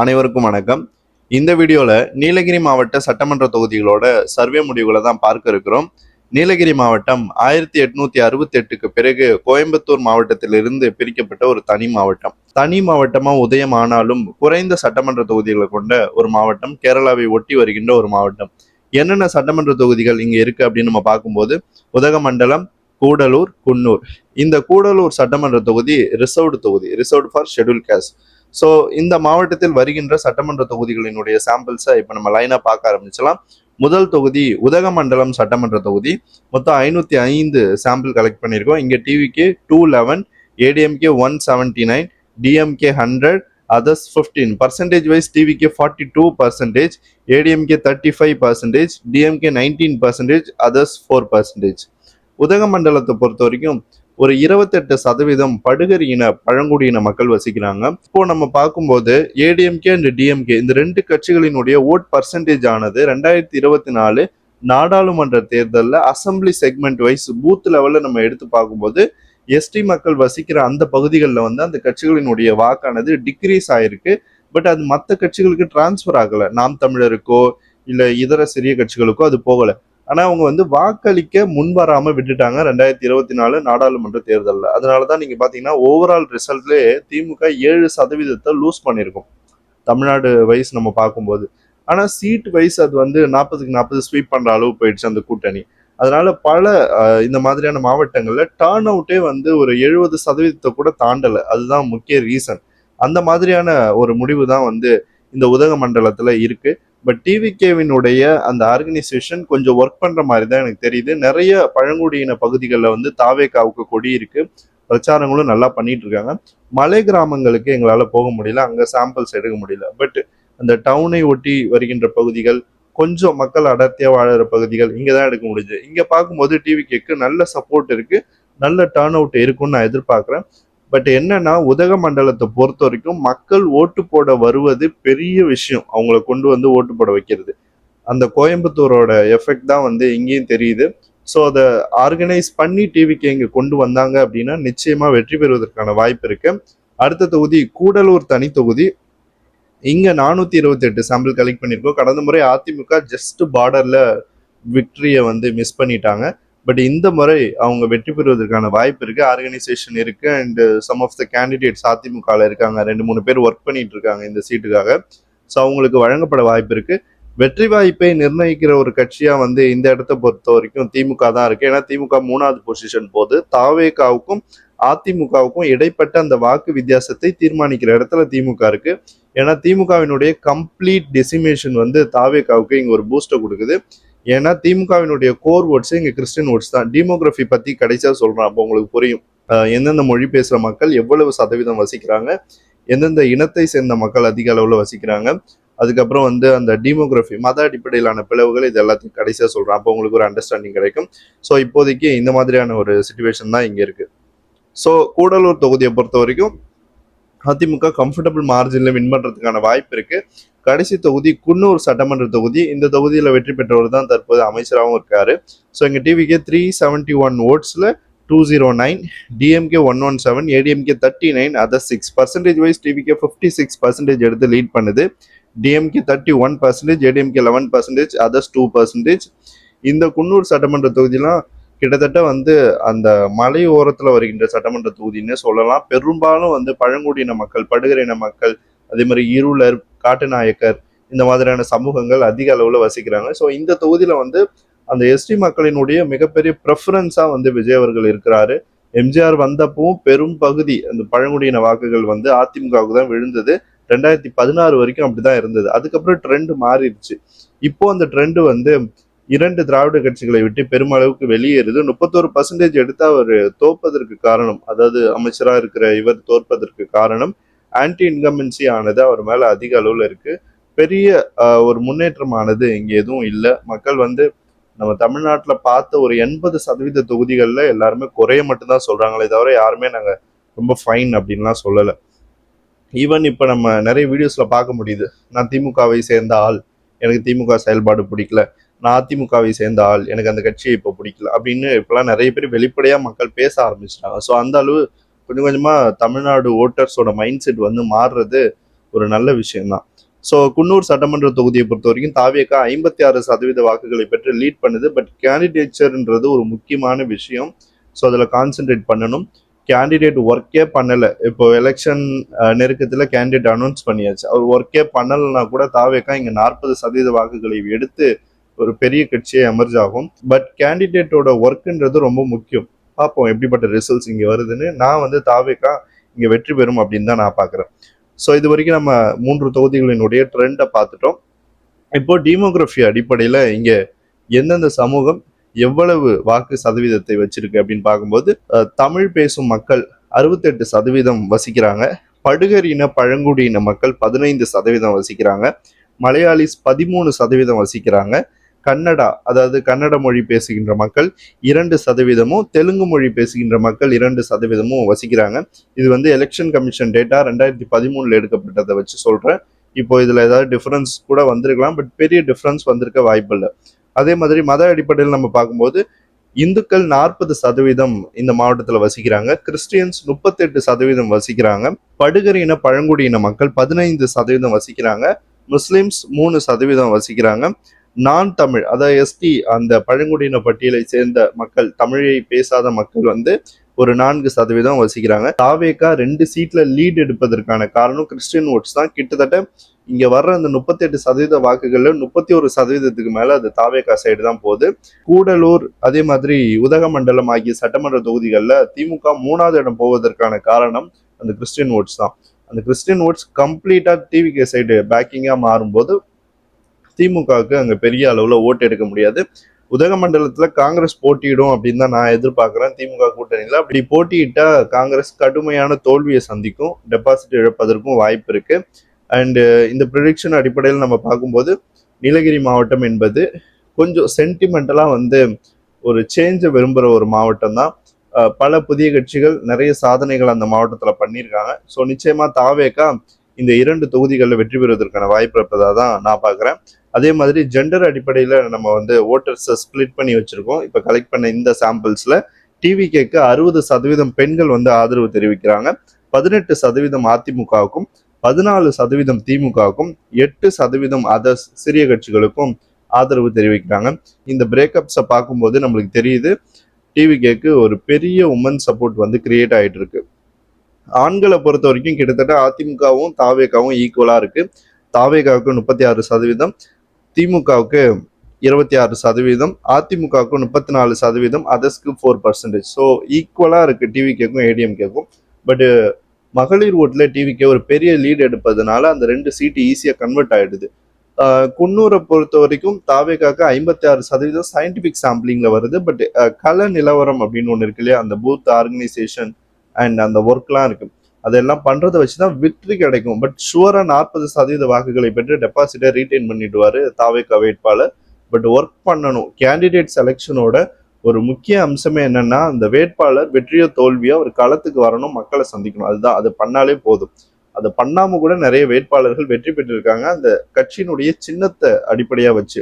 அனைவருக்கும் வணக்கம். இந்த வீடியோவில் நீலகிரி மாவட்ட சட்டமன்ற தொகுதிகளோட சர்வே முடிவுகளை தான் பார்க்க இருக்கிறோம். நீலகிரி மாவட்டம் ஆயிரத்தி எட்நூத்தி அறுபத்தி எட்டுக்கு பிறகு கோயம்புத்தூர் மாவட்டத்திலிருந்து பிரிக்கப்பட்ட ஒரு தனி மாவட்டம். தனி மாவட்டமா உதயமானாலும் குறைந்த சட்டமன்ற தொகுதிகளை கொண்ட ஒரு மாவட்டம் கேரளாவை ஒட்டி வருகின்ற ஒரு மாவட்டம். என்னென்ன சட்டமன்ற தொகுதிகள் இங்க இருக்கு அப்படின்னு நம்ம பார்க்கும்போது உதகமண்டலம் கூடலூர் குன்னூர். இந்த கூடலூர் சட்டமன்ற தொகுதி ரிசர்வ்டு தொகுதி reserved for schedule caste. So இந்த மாவட்டத்தில் வருகின்ற சட்டமன்ற தொகுதிகளினுடைய சாம்பிள்ஸை இப்போ நம்ம லைனாக பார்க்க ஆரம்பிச்சலாம். முதல் தொகுதி உதகமண்டலம் சட்டமன்ற தொகுதி. மொத்தம் ஐநூற்றி ஐந்து சாம்பிள் கலெக்ட் பண்ணியிருக்கோம். இங்கே டிவிக்கு two eleven ADMK one seventy nine DMK hundred others fifteen percentage wise டிவிக்கு forty two percentage ADMK thirty five percentage DMK nineteen percentage others four percentage உதகமண்டலத்தை பொறுத்த வரைக்கும் ஒரு இருபத்தெட்டு சதவீதம் படுகர் இன பழங்குடியின மக்கள் வசிக்கிறாங்க. இப்போ நம்ம பார்க்கும்போது ஏடிஎம்கே அண்ட் டிஎம்கே இந்த ரெண்டு கட்சிகளினுடைய ஓட் பர்சன்டேஜ் ஆனது ரெண்டாயிரத்தி இருபத்தி நாலு நாடாளுமன்ற தேர்தலில் அசம்பிளி செக்மெண்ட் வைஸ் பூத் லெவலில் நம்ம எடுத்து பார்க்கும்போது எஸ்டி மக்கள் வசிக்கிற அந்த பகுதிகளில் வந்து அந்த கட்சிகளினுடைய வாக்கானது டிக்ரீஸ் ஆயிருக்கு. பட் அது மற்ற கட்சிகளுக்கு டிரான்ஸ்ஃபர் ஆகலை. நாம் தமிழருக்கோ இல்லை இதர சிறிய கட்சிகளுக்கோ அது போகலை. ஆனால் அவங்க வந்து வாக்களிக்க முன்வராமல் விட்டுட்டாங்க ரெண்டாயிரத்தி இருபத்தி நாலு நாடாளுமன்ற தேர்தலில். அதனால தான் நீங்கள் பார்த்தீங்கன்னா ஓவரால் ரிசல்ட்லேயே திமுக ஏழு சதவீதத்தை லூஸ் பண்ணியிருக்கும். தமிழ்நாடு வைஸ் நம்ம பார்க்கும்போது. ஆனால் சீட் வைஸ் அது வந்து நாற்பதுக்கு நாற்பது ஸ்வீப் பண்ணுற அளவு போயிடுச்சு அந்த கூட்டணி. அதனால பல இந்த மாதிரியான மாவட்டங்களில் டேர்ன் அவுட்டே வந்து ஒரு எழுபது சதவீதத்தை கூட தாண்டலை. அதுதான் முக்கிய ரீசன் அந்த மாதிரியான ஒரு முடிவு தான் வந்து இந்த உதக மண்டலத்தில் இருக்கு. பட் டிவிகேவினுடைய அந்த ஆர்கனைசேஷன் கொஞ்சம் ஒர்க் பண்ணுற மாதிரி தான் எனக்கு தெரியுது. நிறைய பழங்குடியின பகுதிகளில் வந்து தாவேக்காவுக்கு கொடி இருக்குது பிரச்சாரங்களும் நல்லா பண்ணிட்டு இருக்காங்க. மலை கிராமங்களுக்கு எங்களால் போக முடியல. அங்கே சாம்பிள்ஸ் எடுக்க முடியல. பட் அந்த டவுனை ஒட்டி வருகின்ற பகுதிகள் கொஞ்சம் மக்கள் அடர்த்தியாக வாழற பகுதிகள் இங்கே தான் எடுக்க முடியுது இங்கே பார்க்கும்போது டிவிகேக்கு நல்ல சப்போர்ட் இருக்குது நல்ல டேர்ன் அவுட் இருக்கும்னு நான் எதிர்பார்க்குறேன். பட் என்னன்னா உதகமண்டலத்தை பொறுத்த வரைக்கும் மக்கள் ஓட்டு போட வருவது பெரிய விஷயம். அவங்கள கொண்டு வந்து ஓட்டு போட வைக்கிறது. அந்த கோயம்புத்தூரோட எஃபெக்ட் தான் வந்து இங்கேயும் தெரியுது. ஸோ அதை ஆர்கனைஸ் பண்ணி டிவிக்கு இங்கே கொண்டு வந்தாங்க அப்படின்னா நிச்சயமா வெற்றி பெறுவதற்கான வாய்ப்பு இருக்கு. அடுத்த தொகுதி கூடலூர் தனி தொகுதி. இங்க நானூத்தி இருபத்தி எட்டு சாம்பிள் கலெக்ட் பண்ணியிருக்கோம். கடந்த முறை அதிமுக ஜஸ்ட் பார்டர்ல விக்டரியை வந்து மிஸ் பண்ணிட்டாங்க. பட் இந்த முறை அவங்க வெற்றி பெறுவதற்கான வாய்ப்பு இருக்கு ஆர்கனைசேஷன் இருக்கு and some of the candidates அதிமுகவில் இருக்காங்க ரெண்டு மூணு பேர் ஒர்க் பண்ணிட்டு இருக்காங்க இந்த சீட்டுக்காக. ஸோ அவங்களுக்கு வழங்கப்பட வாய்ப்பு இருக்கு. வெற்றி வாய்ப்பை நிர்ணயிக்கிற ஒரு கட்சியா வந்து இந்த இடத்த பொறுத்த வரைக்கும் திமுக தான் இருக்கு. ஏன்னா திமுக மூணாவது பொசிஷன் போது தாவேகாவுக்கும் அதிமுகவுக்கும் இடைப்பட்ட அந்த வாக்கு வித்தியாசத்தை தீர்மானிக்கிற இடத்துல திமுக இருக்கு. ஏன்னா திமுகவினுடைய கம்ப்ளீட் டெசிமேஷன் வந்து தாவேகாவுக்கு இங்க ஒரு பூஸ்டை கொடுக்குது. ஏன்னா திமுகவினுடைய கோர் ஓட்ஸ் இங்க கிறிஸ்டின் வேர்ட்ஸ் தான். டீமோகிராஃபி பத்தி கடைசியா சொல்றேன். அப்போ உங்களுக்கு புரியும். எந்தெந்த மொழி பேசுற மக்கள் எவ்வளவு சதவீதம் வசிக்கிறாங்க எந்தெந்த இனத்தை சேர்ந்த மக்கள் அதிக அளவுல வசிக்கிறாங்க அதுக்கப்புறம் வந்து அந்த டீமோகிராஃபி மத அடிப்படையிலான பிளவுகள் இது எல்லாத்தையும் கடைசியா சொல்றேன். அப்போ உங்களுக்கு ஒரு அண்டர்ஸ்டாண்டிங் கிடைக்கும். ஸோ இப்போதைக்கு இந்த மாதிரியான ஒரு சுச்சுவேஷன் தான் இங்க இருக்கு. ஸோ கூடலூர் தொகுதியை பொறுத்த வரைக்கும் அதிமுக கம்ஃபர்டபுள் மார்ஜினில் வின் பண்ணுறதுக்கான வாய்ப்பு இருக்கு. கடைசி தொகுதி குன்னூர் சட்டமன்ற தொகுதி. இந்த தொகுதியில் வெற்றி பெற்றவர் தான் தற்போது அமைச்சராகவும் இருக்காரு. ஸோ இங்கே டிவிக்கு three seventy one ஓட்ஸில் two zero nine DMK one one seven ADMK thirty nine other six percentage wise TVK fifty six percentage எடுத்து லீட் பண்ணுது. DMK thirty one percentage ADMK eleven percentage others two percentage இந்த குன்னூர் சட்டமன்ற தொகுதியெலாம் கிட்டத்தட்ட வந்து அந்த மலை ஓரத்தில் வருகின்ற சட்டமன்ற தொகுதின்னு சொல்லலாம். பெரும்பாலும் வந்து பழங்குடியின மக்கள் படுகரின மக்கள் அதே மாதிரி இருளர் காட்டுநாயக்கர் இந்த மாதிரியான சமூகங்கள் அதிக அளவில் வசிக்கிறாங்க. ஸோ இந்த தொகுதியில் வந்து அந்த எஸ்டி மக்களினுடைய மிகப்பெரிய ப்ரெஃபரன்ஸாக வந்து விஜய் அவர்கள் இருக்கிறாரு. எம்ஜிஆர் வந்தப்பவும் பெரும் பகுதி அந்த பழங்குடியின வாக்குகள் வந்து அதிமுகவுக்கு தான் விழுந்தது. ரெண்டாயிரத்தி பதினாறு வரைக்கும் அப்படிதான் இருந்தது. அதுக்கப்புறம் ட்ரெண்ட் மாறிடுச்சு. இப்போ அந்த ட்ரெண்டு வந்து இரண்டு திராவிட கட்சிகளை விட்டு பெருமளவுக்கு வெளியேறுது. முப்பத்தோரு பர்சன்டேஜ் எடுத்து அவர் தோற்பதற்கு காரணம் அதாவது அமைச்சராக இருக்கிற இவர் தோற்பதற்கு காரணம் ஆன்டி இன்கம்பன்சி ஆனது அவர் மேலே அதிக அளவில் இருக்கு. பெரிய ஒரு முன்னேற்றமானது இங்கே எதுவும் இல்லை. மக்கள் வந்து நம்ம தமிழ்நாட்டில் பார்த்த ஒரு எண்பது சதவீத தொகுதிகளில் எல்லாருமே குறைய மட்டும்தான் சொல்கிறாங்களே தவிர யாருமே நாங்கள் ரொம்ப ஃபைன் அப்படின்லாம் சொல்லலை. ஈவன் இப்போ நம்ம நிறைய வீடியோஸில் பார்க்க முடியுது. நான் திமுகவை சேர்ந்த ஆள். எனக்கு திமுக செயல்பாடு பிடிக்கல. நான் அதிமுகவை சேர்ந்த ஆள் எனக்கு அந்த கட்சியை இப்போ பிடிக்கல அப்படின்னு இப்போலாம் நிறைய பேர் வெளிப்படையாக மக்கள் பேச ஆரம்பிச்சிட்டாங்க. ஸோ அந்த அளவு கொஞ்சம் கொஞ்சமாக தமிழ்நாடு ஓட்டர்ஸோட மைண்ட் செட் வந்து மாறுறது ஒரு நல்ல விஷயம்தான். ஸோ குன்னூர் சட்டமன்ற தொகுதியை பொறுத்த வரைக்கும் தாவேக்கா ஐம்பத்தி ஆறு சதவீத வாக்குகளை பெற்று லீட் பண்ணுது. பட் கேண்டிடேச்சர்ன்றது ஒரு முக்கியமான விஷயம். ஸோ அதில் கான்சென்ட்ரேட் பண்ணணும். கேண்டிடேட் ஒர்க்கே பண்ணலை. இப்போ எலெக்ஷன் நெருக்கத்தில் கேண்டிடேட் அனௌன்ஸ் பண்ணியாச்சு. அவர் ஒர்க்கே பண்ணலைன்னா கூட தாவேக்கா இங்கே நாற்பது சதவீத வாக்குகளை எடுத்து ஒரு பெரிய கட்சியே எமர்ஜ் ஆகும். பட் கேண்டிடேட்டோட ஒர்க்குன்றது ரொம்ப முக்கியம். பார்ப்போம் எப்படிப்பட்ட ரிசல்ட்ஸ் இங்கே வருதுன்னு. நான் வந்து தாவேக்கா இங்கே வெற்றி பெறும் அப்படின்னு தான் நான் பார்க்குறேன். ஸோ இது வரைக்கும் நம்ம மூன்று தொகுதிகளினுடைய ட்ரெண்டை பார்த்துட்டோம். இப்போ டீமோகிராஃபி அடிப்படையில் இங்கே எந்தெந்த சமூகம் எவ்வளவு வாக்கு சதவீதத்தை வச்சிருக்கு அப்படின்னு பார்க்கும்போது தமிழ் பேசும் மக்கள் அறுபத்தெட்டு சதவீதம் வசிக்கிறாங்க. படுகர் இன பழங்குடியின மக்கள் பதினைந்து சதவீதம் வசிக்கிறாங்க. மலையாளிஸ் பதிமூணு சதவீதம் வசிக்கிறாங்க. கன்னடா அதாவது கன்னட மொழி பேசுகின்ற மக்கள் இரண்டு சதவீதமும் தெலுங்கு மொழி பேசுகின்ற மக்கள் இரண்டு சதவீதமும் வசிக்கிறாங்க. இது வந்து எலெக்ஷன் கமிஷன் டேட்டா ரெண்டாயிரத்தி பதிமூணுல எடுக்கப்பட்டதை வச்சு சொல்கிறேன் இப்போ இதில் ஏதாவது டிஃப்ரென்ஸ் கூட வந்திருக்கலாம் பட் பெரிய டிஃப்ரென்ஸ் வந்திருக்க வாய்ப்பு இல்லை. அதே மாதிரி மத அடிப்படையில் நம்ம பார்க்கும்போது இந்துக்கள் நாற்பது சதவீதம் இந்த மாவட்டத்தில் வசிக்கிறாங்க. கிறிஸ்டியன்ஸ் முப்பத்தெட்டு சதவீதம் வசிக்கிறாங்க. படுகர் இன பழங்குடியின மக்கள் பதினைந்து சதவீதம் வசிக்கிறாங்க. முஸ்லிம்ஸ் மூணு சதவீதம் வசிக்கிறாங்க. நான் தமிழ் அதாவது எஸ்டி அந்த பழங்குடியின பட்டியலை சேர்ந்த மக்கள் தமிழை பேசாத மக்கள் வந்து ஒரு நான்கு சதவீதம் வசிக்கிறாங்க. தாவேக்கா ரெண்டு சீட்ல லீட் எடுப்பதற்கான காரணம் கிறிஸ்டியன் ஓட்ஸ் தான். கிட்டத்தட்ட இங்க வர்ற அந்த முப்பத்தெட்டு சதவீத வாக்குகள்ல முப்பத்தி ஒரு சதவீதத்துக்கு மேல அது தாவேக்கா சைடு தான் போகுது. கூடலூர் அதே மாதிரி உதகமண்டலம் ஆகிய சட்டமன்ற தொகுதிகளில் திமுக மூணாவது இடம் போவதற்கான காரணம் அந்த கிறிஸ்டியன் ஓட்ஸ் தான். அந்த கிறிஸ்டியன் ஓட்ஸ் கம்ப்ளீட்டா டிவிகே சைடு பேக்கிங்கா மாறும்போது திமுகவுக்கு அங்கே பெரிய அளவில் ஓட்டு எடுக்க முடியாது. உதகமண்டலத்தில் காங்கிரஸ் போட்டியிடும் அப்படின்னு தான் நான் எதிர்பார்க்குறேன். திமுக கூட்டணியில அப்படி போட்டியிட்டால் காங்கிரஸ் கடுமையான தோல்வியை சந்திக்கும் டெபாசிட் இழப்பதற்கும் வாய்ப்பு இருக்கு. அண்டு இந்த ப்ரிடிக்ஷன் அடிப்படையில் நம்ம பார்க்கும்போது நீலகிரி மாவட்டம் என்பது கொஞ்சம் சென்டிமெண்டலாக வந்து ஒரு சேஞ்சை விரும்புகிற ஒரு மாவட்டம் தான். பல புதிய கட்சிகள் நிறைய சாதனைகள் அந்த மாவட்டத்தில் பண்ணியிருக்காங்க. ஸோ நிச்சயமா தாவேக்கா இந்த இரண்டு தொகுதிகளில் வெற்றி பெறுவதற்கான வாய்ப்பு இருப்பதாக தான் நான் பார்க்குறேன். அதே மாதிரி ஜெண்டர் அடிப்படையில் நம்ம வந்து ஓட்டர்ஸை ஸ்ப்ளிட் பண்ணி வச்சுருக்கோம். இப்போ கலெக்ட் பண்ண இந்த சாம்பிள்ஸில் டிவி கேக்கு அறுபது சதவீதம் பெண்கள் வந்து ஆதரவு தெரிவிக்கிறாங்க. பதினெட்டு சதவீதம் அதிமுகவுக்கும் பதினாலு சதவீதம் திமுகவுக்கும் எட்டு சதவீதம் அதர் சிறிய கட்சிகளுக்கும் ஆதரவு தெரிவிக்கிறாங்க. இந்த பிரேக்கப்ஸை பார்க்கும்போது நம்மளுக்கு தெரியுது டிவி கேக்கு ஒரு பெரிய உமன் சப்போர்ட் வந்து கிரியேட் ஆகிட்டு இருக்கு. ஆண்களை பொறுத்த வரைக்கும் கிட்டத்தட்ட அதிமுகவும் தாவேகாவும் ஈக்குவலாக இருக்கு. தாவேகாவுக்கு முப்பத்தி ஆறு சதவீதம் திமுகவுக்கு இருபத்தி ஆறு சதவீதம் அதிமுகவுக்கு முப்பத்தி நாலு சதவீதம் அதர்ஸ்க்கு ஃபோர் பர்சன்டேஜ் ஸோ ஈக்குவலாக இருக்குது டிவிகேக்கும் ஏடிஎம்கேக்கும் பட்டு மகளிர் ஓட்டில் டிவிக்கே ஒரு பெரிய லீடு எடுப்பதனால அந்த ரெண்டு சீட்டு ஈஸியாக கன்வெர்ட் ஆகிடுது குன்னூரை பொறுத்த வரைக்கும் தாவேக்காக்கு ஐம்பத்தி ஆறு சதவீதம் சயின்டிஃபிக் சாம்பிளிங்கில் வருது. பட் கல நிலவரம் அப்படின்னு ஒன்று இருக்கு இல்லையா? அந்த பூத் ஆர்கனைசேஷன் அண்ட் அந்த ஒர்க்லாம் இருக்குது அதெல்லாம் பண்றதை வச்சு தான் வெற்றி கிடைக்கும். பட் ஷுவரா நாற்பது சதவீத வாக்குகளை பெற்று டெபாசிட்டை ரீட்டைன் பண்ணிடுவாரு தாவேகா வேட்பாளர். பட் ஒர்க் பண்ணணும். கேண்டிடேட் செலெக்ஷனோட ஒரு முக்கிய அம்சமே என்னன்னா அந்த வேட்பாளர் வெற்றியோ தோல்வியோ ஒரு களத்துக்கு வரணும் மக்களை சந்திக்கணும். அதுதான். அது பண்ணாலே போதும். அதை பண்ணாம கூட நிறைய வேட்பாளர்கள் வெற்றி பெற்றிருக்காங்க. அந்த கட்சியினுடைய சின்னத்தை அடிப்படையா வச்சு.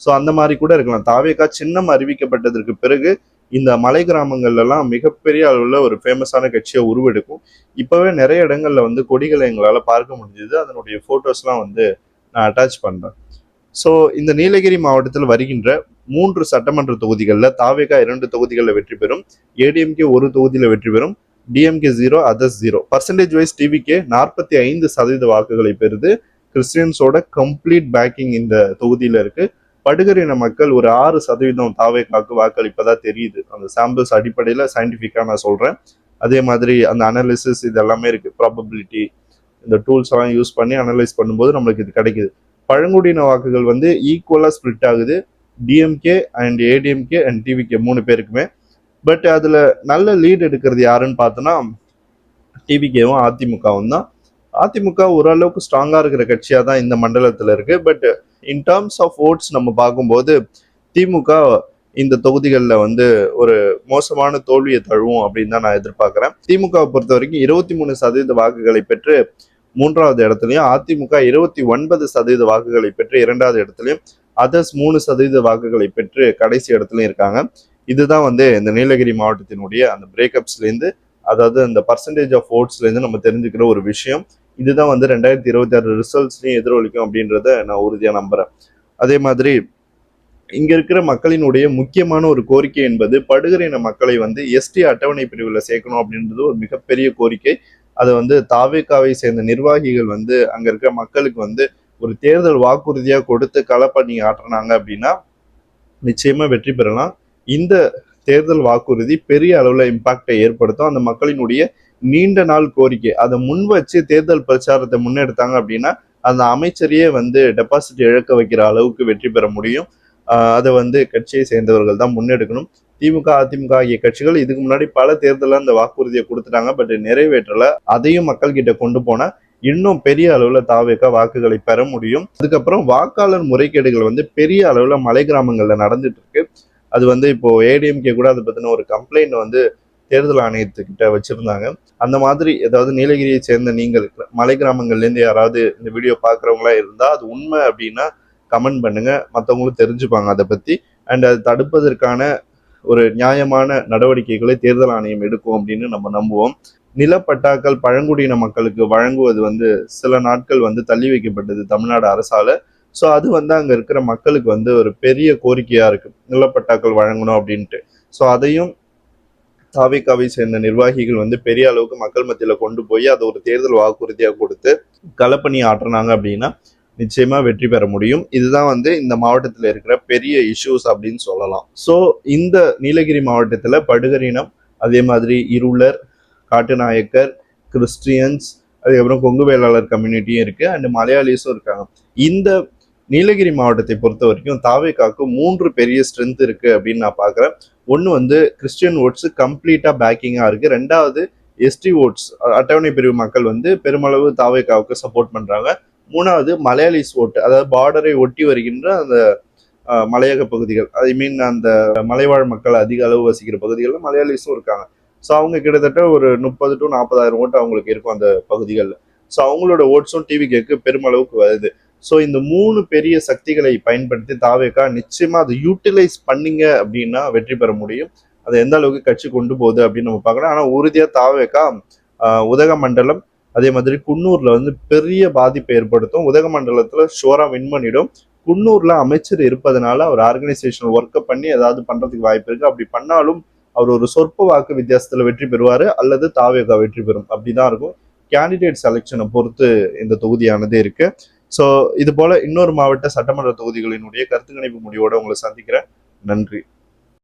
ஸோ அந்த மாதிரி கூட இருக்கலாம். தாவேகா சின்னம் அறிவிக்கப்பட்டதற்கு பிறகு இந்த மலை கிராமங்கள்லாம் மிகப்பெரிய அளவில் ஒரு ஃபேமஸான கட்சியை உருவெடுக்கும். இப்போவே நிறைய இடங்களில் வந்து கொடிகளை எங்களால் பார்க்க முடிஞ்சது. அதனுடைய ஃபோட்டோஸ்லாம் வந்து நான் அட்டாச் பண்ணுறேன் ஸோ இந்த நீலகிரி மாவட்டத்தில் வருகின்ற மூன்று சட்டமன்ற தொகுதிகளில் தாவேகா இரண்டு தொகுதிகளில் வெற்றி பெறும். ஏடிஎம்கே ஒரு தொகுதியில் வெற்றி பெறும். DMK zero others zero percentage wise TVK நாற்பத்தி ஐந்து சதவீத வாக்குகளை பெறுது. கிறிஸ்டியன்ஸோட கம்ப்ளீட் பேக்கிங் இந்த தொகுதியில் இருக்குது படுகரின மக்கள் ஒரு ஆறு சதவீதம் தாவேக்காக்கு வாக்களிப்பதா தெரியுது. அந்த சாம்பிள்ஸ் அடிப்படையில் சயின்டிஃபிக்காக நான் சொல்கிறேன் அதே மாதிரி அந்த அனாலிசிஸ் இது எல்லாமே இருக்குது ப்ராபபிலிட்டி இந்த டூல்ஸ் எல்லாம் யூஸ் பண்ணி அனலைஸ் பண்ணும்போது நம்மளுக்கு இது கிடைக்குது. பழங்குடியின வாக்குகள் வந்து ஈக்குவலாக ஸ்ப்ளிட் ஆகுது. DMK and ADMK and TVK மூணு பேருக்குமே. பட் அதில் நல்ல லீட் எடுக்கிறது யாருன்னு பார்த்தோன்னா டிவிகேவும் அதிமுகவும் தான். அதிமுக ஓரளவுக்கு ஸ்ட்ராங்காக இருக்கிற கட்சியாக தான் இந்த மண்டலத்தில் இருக்குது but in terms of votes நம்ம பார்க்கும்போது திமுக இந்த தொகுதிகளில் வந்து ஒரு மோசமான தோல்வியை தழுவும் அப்படின்னு தான் நான் எதிர்பார்க்குறேன். திமுகவை பொறுத்த வரைக்கும் இருபத்தி மூணு சதவீத வாக்குகளை பெற்று மூன்றாவது இடத்துலையும் அதிமுக இருபத்தி ஒன்பது சதவீத வாக்குகளை பெற்று இரண்டாவது இடத்துலையும் அதர்ஸ் மூணு சதவீத வாக்குகளை பெற்று கடைசி இடத்துலையும் இருக்காங்க. இதுதான் வந்து இந்த நீலகிரி மாவட்டத்தினுடைய அந்த பிரேக்கப்ஸ்லேருந்து அதாவது அந்த பர்சன்டேஜ் ஆஃப் ஓட்ஸ்லேருந்து நம்ம தெரிஞ்சுக்கிற ஒரு விஷயம். இதுதான் வந்து ரெண்டாயிரத்தி இருபத்தி ஆறு ரிசல்ட்ஸ்லையும் எதிரொலிக்கும் அப்படின்றத நான் உறுதியாக நம்புகிறேன் அதே மாதிரி இங்கே இருக்கிற மக்களினுடைய முக்கியமான ஒரு கோரிக்கை என்பது படுகர் இன மக்களை வந்து எஸ்டி அட்டவணை பிரிவில் சேர்க்கணும் அப்படின்றது ஒரு மிகப்பெரிய கோரிக்கை. அதை வந்து தாவேக்காவை சேர்ந்த நிர்வாகிகள் வந்து அங்கே இருக்கிற மக்களுக்கு வந்து ஒரு தேர்தல் வாக்குறுதியாக கொடுத்து களப்பணி ஆட்டுறாங்க அப்படின்னா நிச்சயமாக வெற்றி பெறலாம். இந்த தேர்தல் வாக்குறுதி பெரிய அளவில் இம்பாக்டை ஏற்படுத்தும். அந்த மக்களினுடைய நீண்ட நாள் கோரிக்கை. அதை முன் வச்சு தேர்தல் பிரச்சாரத்தை முன்னெடுத்தாங்க அப்படின்னா அந்த அமைச்சரையே வந்து டெபாசிட் இழக்க வைக்கிற அளவுக்கு வெற்றி பெற முடியும். அதை வந்து கட்சியை சேர்ந்தவர்கள் தான் முன்னெடுக்கணும். திமுக அதிமுக ஆகிய கட்சிகள் இதுக்கு முன்னாடி பல தேர்தலில் அந்த வாக்குறுதியை கொடுத்துட்டாங்க பட் நிறைவேற்றல. அதையும் மக்கள் கிட்ட கொண்டு போனா இன்னும் பெரிய அளவுல தாவேக்கா வாக்குகளை பெற முடியும். அதுக்கப்புறம் வாக்காளர் முறைகேடுகள் வந்து பெரிய அளவுல மலை கிராமங்கள்ல நடந்துட்டு இருக்கு. அது வந்து இப்போ ஏடிஎம்கே கூட அதை பத்தின ஒரு கம்ப்ளைண்ட் வந்து தேர்தல் ஆணையத்துக்கிட்ட வச்சுருந்தாங்க. அந்த மாதிரி ஏதாவது நீலகிரியை சேர்ந்த நீங்கள் மலை கிராமங்கள்லேருந்து யாராவது இந்த வீடியோ பார்க்குறவங்களா இருந்தால் அது உண்மை அப்படின்னா கமெண்ட் பண்ணுங்கள் மற்றவங்களும் தெரிஞ்சுப்பாங்க அதை பற்றி அண்ட் அது தடுப்பதற்கான ஒரு நியாயமான நடவடிக்கைகளை தேர்தல் ஆணையம் எடுக்கும் அப்படின்னு நம்ம நம்புவோம். நிலப்பட்டாக்கள் பழங்குடியின மக்களுக்கு வழங்குவது வந்து சில நாட்கள் வந்து தள்ளி வைக்கப்பட்டது தமிழ்நாடு அரசால. ஸோ அது வந்து அங்கே இருக்கிற மக்களுக்கு வந்து ஒரு பெரிய கோரிக்கையாக இருக்கு. நிலப்பட்டாக்கள் வழங்கணும் அப்படின்ட்டு. ஸோ அதையும் தாவிகாவை சேர்ந்த நிர்வாகிகள் வந்து பெரிய அளவுக்கு மக்கள் மத்தியில் கொண்டு போய் அதை ஒரு தேர்தல் வாக்குறுதியாக கொடுத்து களப்பணி ஆற்றுனாங்க அப்படின்னா நிச்சயமாக வெற்றி பெற முடியும். இதுதான் வந்து இந்த மாவட்டத்தில் இருக்கிற பெரிய இஷ்யூஸ் அப்படின்னு சொல்லலாம். ஸோ இந்த நீலகிரி மாவட்டத்தில் படுகரினம் அதே மாதிரி இருளர் காட்டுநாயக்கர் கிறிஸ்டியன்ஸ் அதுக்கப்புறம் கொங்கு வேளாளர் கம்யூனிட்டியும் இருக்குது அண்ட் மலையாளிஸும் இருக்காங்க. இந்த நீலகிரி மாவட்டத்தை பொறுத்த வரைக்கும் தாவேக்காக்கு மூன்று பெரிய ஸ்ட்ரென்த் இருக்குது அப்படின்னு நான் பார்க்குறேன். ஒன்று வந்து கிறிஸ்டியன் ஓட்ஸ் கம்ப்ளீட்டாக பேக்கிங்காக இருக்குது ரெண்டாவது எஸ்டி ஓட்ஸ் அட்டவணை பிரிவு மக்கள் வந்து பெருமளவு தாவேக்காவுக்கு சப்போர்ட் பண்ணுறாங்க மூணாவது மலையாளிஸ் ஓட்டு அதாவது பார்டரை ஒட்டி வருகின்ற அந்த மலையக பகுதிகள். ஐ மீன் அந்த மலைவாழ் மக்கள் அதிக அளவு வசிக்கிற பகுதிகளில் மலையாளிஸும் இருக்காங்க. ஸோ அவங்க கிட்டத்தட்ட ஒரு முப்பது டு நாற்பதாயிரம் ஓட்டு அவங்களுக்கு இருக்கும் அந்த பகுதிகளில். ஸோ அவங்களோட ஓட்ஸும் டிவி கேக்கு பெருமளவுக்கு வருது. ஸோ இந்த மூணு பெரிய சக்திகளை பயன்படுத்தி தாவேக்கா நிச்சயமாக அதை யூட்டிலைஸ் பண்ணிங்க அப்படின்னா வெற்றி பெற முடியும். அதை எந்த அளவுக்கு கட்சி கொண்டு போகுது அப்படின்னு நம்ம பார்க்கலாம் ஆனால் உறுதியாக தாவேக்கா உதகமண்டலம் அதே மாதிரி குன்னூர்ல வந்து பெரிய பாதிப்பை ஏற்படுத்தும். உதகமண்டலத்தில் ஷோரா வின் பண்ணிடும் குன்னூர்ல அமைச்சர் இருப்பதனால அவர் ஆர்கனைசேஷன் ஒர்க்கை பண்ணி ஏதாவது பண்றதுக்கு வாய்ப்பு இருக்கு. அப்படி பண்ணாலும் அவர் ஒரு சொற்ப வாக்கு வித்தியாசத்துல வெற்றி பெறுவாரு அல்லது தாவேகா வெற்றி பெறும். அப்படிதான் இருக்கும். கேண்டிடேட் செலெக்ஷனை பொறுத்து இந்த தொகுதியானது இருக்கு. ஸோ இது போல இன்னொரு மாவட்ட சட்டமன்ற தொகுதிகளினுடைய கருத்து கணிப்பு முடிவோட உங்களை சந்திக்கிறேன். நன்றி.